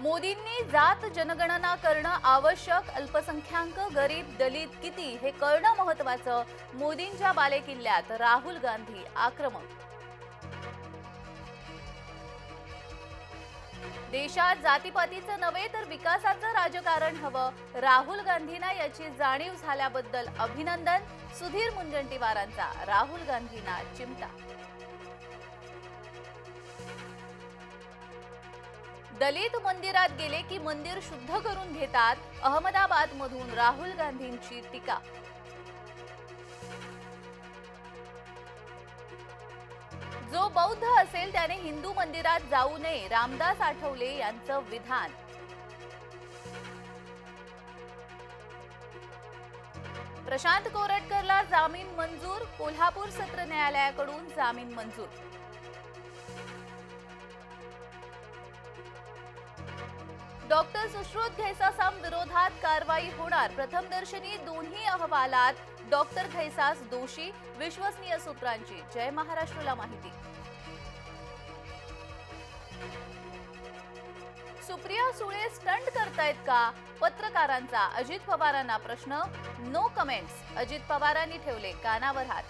मोदींनी जात जनगणना करणं आवश्यक अल्पसंख्याक गरीब दलित किती हे कळणं महत्वाचं. मोदींच्या बालेकिल्ल्यात राहुल गांधी आक्रमक. देशात जातीपातीचं नव्हे तर विकासाचं राजकारण हवं. राहुल गांधींना याची जाणीव झाल्याबद्दल अभिनंदन. सुधीर मुनगंटीवारांचा राहुल गांधींना चिमटा. दलित मंदिरात गेले की मंदिर शुद्ध करून घेतात अहमदाबाद मधून राहुल गांधींची टीका. जो बौद्ध असेल त्याने हिंदू मंदिरात जाऊ नये रामदास आठवले यांचं विधान. प्रशांत कोरटकरला जामीन मंजूर कोल्हापूर सत्र न्यायालयाकडून जामीन मंजूर. डॉक्टर सुश्रुत घैसासाम विरोधात कारवाई होणार. प्रथमदर्शनी दोन्ही अहवालात डॉक्टर घैसास दोषी विश्वसनीय सूत्रांची. जय महाराष्ट्रला माहिती. सुप्रिया सुळे स्टंट करतायत का? पत्रकारांचा अजित पवारांना प्रश्न. नो कमेंट्स अजित पवारांनी ठेवले कानावर हात.